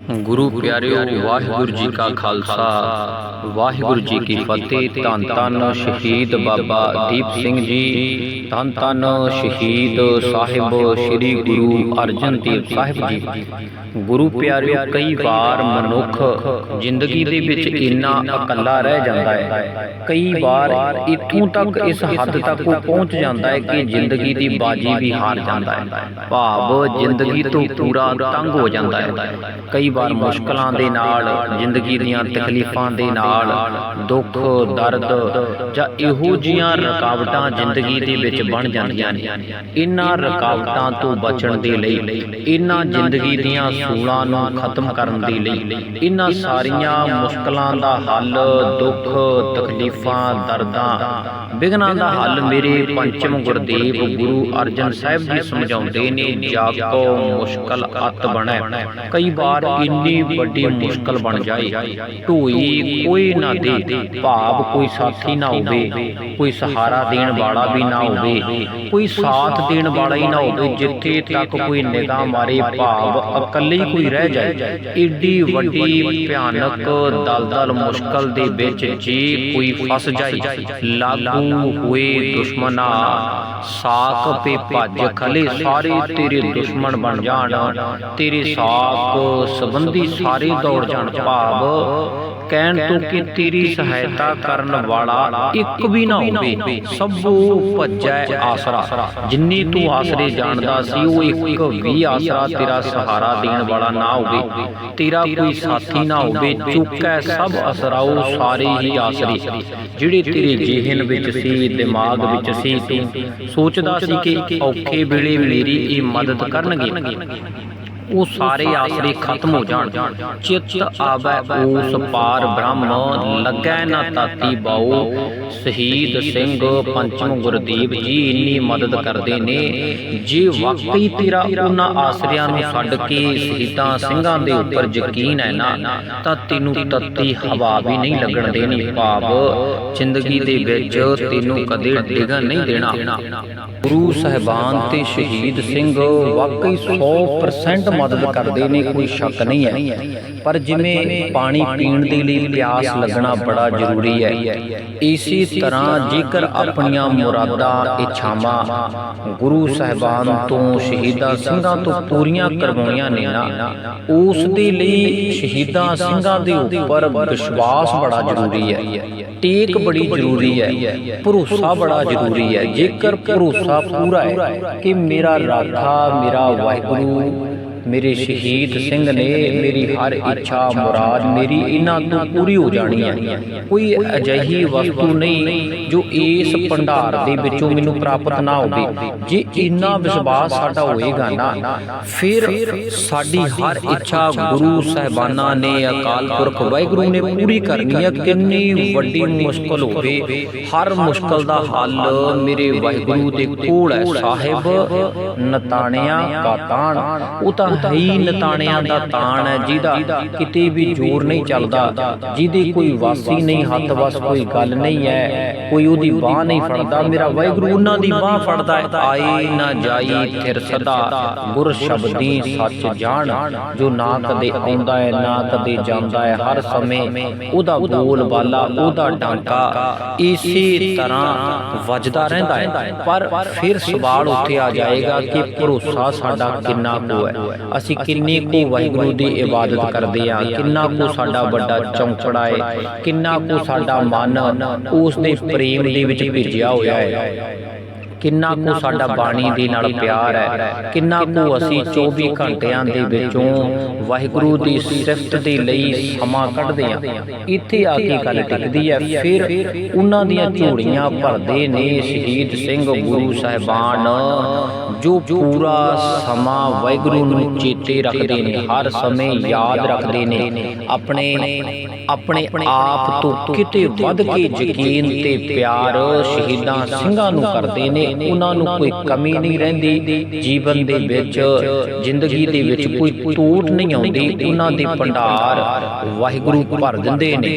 ਗੁਰੂ ਪਿਆਰਿਓ, ਵਾਹਿਗੁਰੂ ਜੀ ਕਾ ਖਾਲਸਾ। ਵਾਹਿਗੁਰੂ ਜੀ ਕੀ ਫਤਿਹ। ਧੰਨ ਧੰਨ ਸ਼ਹੀਦ ਬਾਬਾ ਦੀਪ ਸਿੰਘ ਜੀ। ਧੰਨ ਧੰਨ ਸ਼ਹੀਦ ਸਾਹਿਬ ਸ੍ਰੀ ਗੁਰੂ ਅਰਜਨ ਦੇਵ ਸਾਹਿਬ ਜੀ। ਗੁਰੂ ਪਿਆਰਿਓ, ਕਈ ਵਾਰ ਮਨੁੱਖ ਜ਼ਿੰਦਗੀ ਦੇ ਵਿੱਚ ਇੰਨਾ ਇਕੱਲਾ ਰਹਿ ਜਾਂਦਾ ਹੈ। ਕਈ ਵਾਰ ਇੱਥੋਂ ਤੱਕ ਇਸ ਹੱਦ ਤੱਕ ਉਹ ਪਹੁੰਚ ਜਾਂਦਾ ਹੈ ਕਿ ਜ਼ਿੰਦਗੀ ਦੀ ਬਾਜੀ ਵੀ ਹਾਰ ਜਾਂਦਾ ਹੈ। ਭਾਵ ਜ਼ਿੰਦਗੀ ਤੋਂ ਪੂਰਾ ਤੰਗ ਹੋ ਜਾਂਦਾ ਹੈ। ਕਈ ਵਾਰ ਮੁਸ਼ਕਲਾਂ ਦੇ ਨਾਲ, ਜ਼ਿੰਦਗੀ ਦੀਆਂ ਤਕਲੀਫਾਂ ਦੇ ਨਾਲ, ਦੁੱਖ, ਦਰਦ ਜਾਂ ਇਹੋ ਜੀਆਂ ਰੁਕਾਵਟਾਂ ਜ਼ਿੰਦਗੀ ਦੇ ਵਿੱਚ ਬਣ ਜਾਂਦੀਆਂ ਨੇ। ਇਹਨਾਂ ਰੁਕਾਵਟਾਂ ਤੋਂ ਬਚਣ ਦੇ ਲਈ ਇਹਨਾਂ ਜ਼ਿੰਦਗੀ ਦੀਆਂ ਸੂਲਾਂ ਨੂੰ ਖਤਮ ਕਰਨ ਦੇ ਲਈ ਇਹਨਾਂ ਸਾਰੀਆਂ ਮੁਸ਼ਕਲਾਂ ਦਾ ਹੱਲ, ਦੁੱਖ, ਤਕਲੀਫਾਂ, ਦਰਦਾਂ ਵਿਗਨਾਂ ਦਾ ਹੱਲ ਮੇਰੇ ਪੰਚਮ ਗੁਰਦੇਵ ਗੁਰੂ ਅਰਜਨ ਸਾਹਿਬ ਜੀ ਸਮਝਾਉਂਦੇ ਨੇ, ਜਾਕੋ ਮੁਸ਼ਕਲ ਅਤ ਬਣੈ। ਕਈ ਵਾਰ ਇੰਨੀ ਵੱਡੀ ਮੁਸ਼ਕਲ ਬਣ ਜਾਏ ਢੋਈ ਕੋਈ ਨਾ ਦੇ ਭਾਵ ਕੋਈ ਸਾਥੀ ਨਾ ਹੋਵੇ। ਕੋਈ ਸਹਾਰਾ ਦੇਣ ਵਾਲਾ ਵੀ ਨਾ ਹੋਵੇ, ਕੋਈ ਸਾਥ ਦੇਣ ਵਾਲਾ ਹੀ ਨਾ ਹੋਵੇ, ਜਿੱਥੇ ਤੱਕ ਕੋਈ ਨਿਗਾਹ ਮਾਰੇ, ਭਾਵ ਇਕੱਲੇ ਹੀ ਕੋਈ ਰਹਿ ਜਾਏ। ਏਡੀ ਵੱਡੀ ਭਿਆਨਕ ਦਲਦਲ ਮੁਸ਼ਕਲ ਦੇ ਵਿੱਚ ਜੇ ਕੋਈ ਫਸ ਜਾਏ, ਲਾਗੂ ਹੋਏ ਦੁਸ਼ਮਨਾ ਸਾਖ ਪੇ ਭੱਜ ਖਲੇ, ਸਾਰੇ ਤੇਰੇ ਦੁਸ਼ਮਣ ਬਣ ਜਾਣ, ਤੇਰੇ ਸਾਖ ਸੰਬੰਧੀ ਸਾਰੇ ਦੌੜ ਜਾਣ, ਭਾਵ ਕਹਿਣ ਤੋਂ ਕਿ ਤੇਰੀ ਸਹਾਇਤਾ ਕਰਨ ਵਾਲਾ ਇੱਕ ਵੀ ਨਾ ਹੋਵੇ ਸਭੋ ਭੱਜੈ ਆਸਰਾ। ਜਿੰਨੀ ਤੂੰ ਆਸਰੇ ਜਾਣਦਾ ਸੀ ਉਹ ਇੱਕ ਵੀ ਆਸਰਾ ਤੇਰਾ ਸਹਾਰਾ ਦੇਣ ਵਾਲਾ ਨਾ ਹੋਵੇ। ਤੇਰਾ ਕੋਈ ਸਾਥੀ ਨਾ ਹੋਵੇ। ਚੁੱਕੈ ਸਭ ਅਸਰਾਓ ਸਾਰੇ ਹੀ ਆਸਰੇ। ਜਿਹੜੇ ਤੇਰੇ ਜਿਹਨ ਵਿੱਚ ਸੀ ਦਿਮਾਗ ਵਿੱਚ ਸੀ ਤੂੰ ਸੋਚਦਾ ਸੀ ਕਿ ਔਖੇ ਵੇਲੇ ਮੇਰੀ ਇਹ ਮਦਦ ਕਰਨਗੇ। ਉਹ ਸਾਰੇ ਆਸਰੇ ਖਤਮ ਹੋ ਜਾਣ। ਚਿੱਤ ਆਵੈ, ਉਸ ਪਾਰ ਬ੍ਰਹਮ ਲੱਗੈ ਨਾ ਤਾਤੀ ਬਾਉ ਸ਼ਹੀਦ ਸਿੰਘ ਪੰਚਮ ਗੁਰਦੀਪ ਜੀ ਇੰਨੀ ਮਦਦ ਕਰਦੇ ਨੇ। ਜੇ ਵਾਕਈ ਤੇਰਾ ਉਹਨਾਂ ਆਸਰਿਆਂ ਨੂੰ ਛੱਡ ਕੇ ਸ਼ਹੀਦਾਂ ਸਿੰਘਾਂ ਦੇ ਉੱਪਰ ਯਕੀਨ ਹੈ ਨਾ, ਤਾਂ ਤੈਨੂੰ ਤੱਤੀ ਹਵਾ ਵੀ ਨਹੀਂ ਲੱਗਣ ਦੇਣੀ ਭਾਵ। ਜ਼ਿੰਦਗੀ ਦੇ ਵਿੱਚ ਤੈਨੂੰ ਕਦੇ ਡਿਗਣ ਨਹੀਂ ਦੇਣਾ। ਗੁਰੂ ਸਾਹਿਬਾਨ ਤੇ ਸ਼ਹੀਦ ਸਿੰਘ ਵਾਕਈ 100% ਮਦਦ ਕਰਦੇ ਨੇ, ਕੋਈ ਸ਼ੱਕ ਨਹੀਂ ਹੈ। ਪਰ ਜਿਵੇਂ ਪਾਣੀ ਪੀਣ ਦੇ ਲਈ ਪਿਆਸ ਲੱਗਣਾ ਬੜਾ ਜ਼ਰੂਰੀ ਹੈ। ਇਸੇ ਤਰ੍ਹਾਂ ਜੇਕਰ ਆਪਣੀਆਂ ਮੁਰਾਦਾਂ, ਇੱਛਾਵਾਂ ਗੁਰੂ ਸਾਹਿਬਾਨ ਤੋਂ, ਸ਼ਹੀਦਾਂ ਸਿੰਘਾਂ ਤੋਂ ਪੂਰੀਆਂ ਕਰਵਾਉਣੀਆਂ ਨੇ ਨਾ, ਉਸ ਦੇ ਲਈ ਸ਼ਹੀਦਾਂ ਸਿੰਘਾਂ ਦੇ ਉੱਪਰ ਵਿਸ਼ਵਾਸ ਬੜਾ ਜ਼ਰੂਰੀ ਹੈ। ਟੇਕ ਬੜੀ ਜ਼ਰੂਰੀ ਹੈ। ਭਰੋਸਾ ਬੜਾ ਜ਼ਰੂਰੀ ਹੈ। ਜੇਕਰ ਭਰੋਸਾ ਪੂਰਾ ਹੈ ਕਿ ਮੇਰਾ ਰਾਧਾ ਮੇਰਾ ਵਾਹਿਗੁਰੂ ਮੇਰੇ ਸ਼ਹੀਦ ਸਿੰਘ ਨੇ ਮੇਰੀ ਹਰ ਇੱਛਾ ਮੁਰਾਦ ਮੇਰੀ ਇਹਨਾਂ ਤੋਂ ਪੂਰੀ ਹੋ ਜਾਣੀ ਹੈ। ਕੋਈ ਅਜਿਹੀ ਵਸਤੂ ਨਹੀਂ ਜੋ ਇਸ ਭੰਡਾਰ ਦੇ ਵਿੱਚੋਂ ਮੈਨੂੰ ਪ੍ਰਾਪਤ ਨਾ ਹੋਵੇ। ਜੇ ਇੰਨਾ ਵਿਸ਼ਵਾਸ ਸਾਡਾ ਹੋਏਗਾ ਨਾ ਫਿਰ ਸਾਡੀ ਹਰ ਇੱਛਾ ਗੁਰੂ ਸਾਹਿਬਾਨਾਂ ਨੇ ਅਕਾਲ ਪੁਰਖ ਵਾਹਿਗੁਰੂ ਨੇ ਪੂਰੀ ਕਰਨੀ ਹੈ। ਕਿੰਨੀ ਵੱਡੀ ਮੁਸ਼ਕਲ ਹੋਵੇ। ਹਰ ਮੁਸ਼ਕਲ ਦਾ ਹੱਲ ਮੇਰੇ ਵਾਹਿਗੁਰੂ ਦੇ ਕੋਲ ਹੈ। ਸਾਹਿਬ ਨਤਾਣਿਆਂ ਕਾ ਤਾਣ ਉਹ ਤਾਂ ਹੈ ਨਤਾਣਿਆਂ ਦਾ ਤਾਣ ਹੈ ਜਿਹਦਾ ਕਿਤੇ ਵੀ ਜ਼ੋਰ ਨਹੀਂ ਚੱਲਦਾ ਜਿਹਦੀ ਕੋਈ ਵਾਸੀ ਨਹੀਂ ਹੱਥ ਵਸ ਕੋਈ ਗੱਲ ਨਹੀਂ ਹੈ। ਕੋਈ ਉਹਦੀ ਬਾਹ ਨਹੀਂ ਫੜਦਾ। ਮੇਰਾ ਵਾਹਿਗੁਰੂ ਉਹਨਾਂ ਦੀ ਬਾਹ ਫੜਦਾ ਹੈ। ਆਏ ਨਾ ਜਾਈ ਫਿਰ ਸਦਾ। ਗੁਰ ਸ਼ਬਦੀ ਸੱਚ ਜਾਣ। ਜੋ ਨਾ ਕਦੇ ਆਉਂਦਾ ਹੈ ਨਾ ਕਦੇ ਜਾਂਦਾ ਹੈ ਹਰ ਸਮੇਂ। ਉਹਦਾ ਬੋਲ ਬਾਲਾ ਉਹਦਾ ਡਾਂਕਾ। ਇਸੇ ਤਰ੍ਹਾਂ ਵੱਜਦਾ ਰਹਿੰਦਾ ਹੈ। ਪਰ ਫਿਰ ਸਵਾਲ ਉੱਥੇ ਆ ਜਾਏਗਾ ਕਿ ਭਰੋਸਾ ਸਾਡਾ ਕਿੰਨਾ ਕੁ ਹੈ ਅਸੀਂ ਕਿੰਨੀ ਕੁ ਵਾਹਿਗੁਰੂ ਦੀ ਇਬਾਦਤ ਕਰਦੇ ਆ ਕਿੰਨਾ ਕੁ ਸਾਡਾ ਵੱਡਾ ਚੌਂਚੜਾ ਹੈ ਕਿੰਨਾ ਕੁ ਸਾਡਾ ਮਨ ਉਸ ਦੇ ਪ੍ਰੇਮ ਦੇ ਵਿੱਚ ਭਿੱਜਿਆ ਹੋਇਆ ਹੈ ਕਿੰਨਾ ਕੁ ਸਾਡਾ ਬਾਣੀ ਦੇ ਨਾਲ ਪਿਆਰ ਹੈ। ਕਿੰਨਾ ਕੁ ਅਸੀਂ 24 ਘੰਟਿਆਂ ਦੇ ਵਿੱਚੋਂ ਵਾਹਿਗੁਰੂ ਦੀ ਸਿਫਤ ਦੇ ਲਈ ਸਮਾਂ ਕੱਢਦੇ ਆ ਇੱਥੇ ਆ ਕੇ ਗੱਲ ਟਿਕਦੀ ਹੈ। ਫਿਰ ਉਹਨਾਂ ਦੀਆਂ ਝੋੜੀਆਂ ਭਰਦੇ ਨੇ ਸ਼ਹੀਦ ਸਿੰਘ ਗੁਰੂ ਸਾਹਿਬਾਨ ਜੋ ਪੂਰਾ ਸਮਾਂ ਵਾਹਿਗੁਰੂ ਨੂੰ ਚੇਤੇ ਰੱਖਦੇ ਨੇ ਹਰ ਸਮੇਂ ਯਾਦ ਰੱਖਦੇ ਨੇ। ਆਪਣੇ ਆਪਣੇ ਆਪ ਤੋਂ ਕਿਤੇ ਵੱਧ ਕੇ ਯਕੀਨ ਤੇ ਪਿਆਰ ਸ਼ਹੀਦਾਂ ਸਿੰਘਾਂ ਨੂੰ ਕਰਦੇ ਨੇ। ਉਹਨਾਂ ਨੂੰ ਕੋਈ ਕਮੀ ਨਹੀਂ ਰਹਿੰਦੀ ਜੀਵਨ ਦੇ ਵਿੱਚ ਜ਼ਿੰਦਗੀ ਦੇ ਵਿੱਚ ਕੋਈ ਟੂਟ ਨਹੀਂ ਆਉਂਦੀ। ਉਹਨਾਂ ਦੇ ਭੰਡਾਰ ਵਾਹਿਗੁਰੂ ਭਰ ਦਿੰਦੇ ਨੇ।